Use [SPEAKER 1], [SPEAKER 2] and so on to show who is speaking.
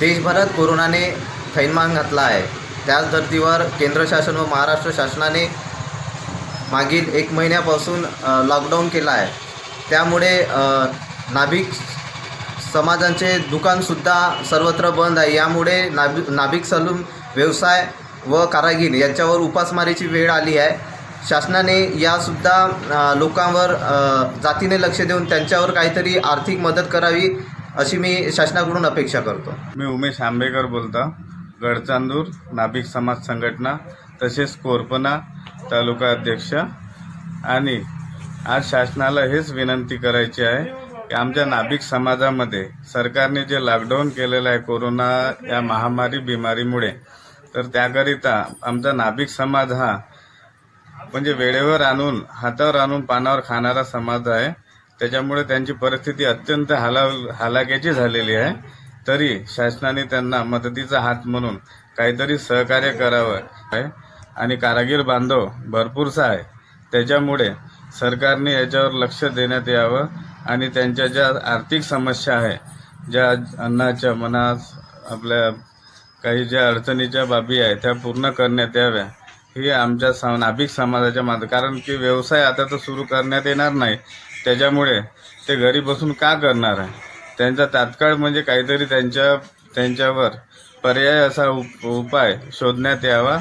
[SPEAKER 1] देशभरात कोरोनाने थैमान घातला आहे. त्याच धर्तीवर केंद्र शासन व महाराष्ट्र शासनाने मागील एक महिन्यापासून लॉकडाऊन केला आहे. त्यामुळे नाभिक समाजांचे दुकानसुद्धा सर्वत्र बंद आहे. यामुळे नाभि नाभिक सलून व्यवसाय व कारागीर यांच्यावर उपासमारीची वेळ आली आहे. शासनाने यासुद्धा लोकांवर जातीने लक्ष देऊन त्यांच्यावर काहीतरी आर्थिक मदत करावी अशी मी शासनाकडून अपेक्षा करतो.
[SPEAKER 2] मी उमेश आंबेकर बोलतो. गडचांदूर नाभिक समाज संघटना तसेच कोरपना तालुका अध्यक्ष. आणि आज शासनाला हेच विनंती करायची आहे की आमच्या नाभिक समाजामध्ये सरकारने जे लॉकडाऊन केलेलं आहे कोरोना या महामारी बिमारीमुळे तर त्याकरिता आमचा नाभिक समाज हा म्हणजे वेळेवर आणून हातावर आणून पानावर खाणारा समाज आहे. त्याच्यामुळे त्यांची परिस्थिती अत्यंत हाला हालाक्याची झालेली आहे. तरी शासनाने त्यांना मदतीचा हात म्हणून काहीतरी सहकार्य करावं आहे. आणि कारागीर बांधव भरपूरसा आहे. त्याच्यामुळे सरकारने याच्यावर लक्ष देण्यात यावं. आणि त्यांच्या ज्या आर्थिक समस्या आहे ज्या अन्नाच्या मनास आपल्या काही ज्या अडचणीच्या बाबी आहे त्या पूर्ण करण्यात याव्या. ही आमच्या स नाभिक समाजाच्या मात कारण की व्यवसाय आता तर सुरू करण्यात येणार नाही. त्याच्यामुळे ते घरी बसून का करणार आहे? त्यांचा तात्काळ म्हणजे काहीतरी त्यांच्या त्यांच्यावर पर्याय असा उप उपाय शोधण्यात यावा.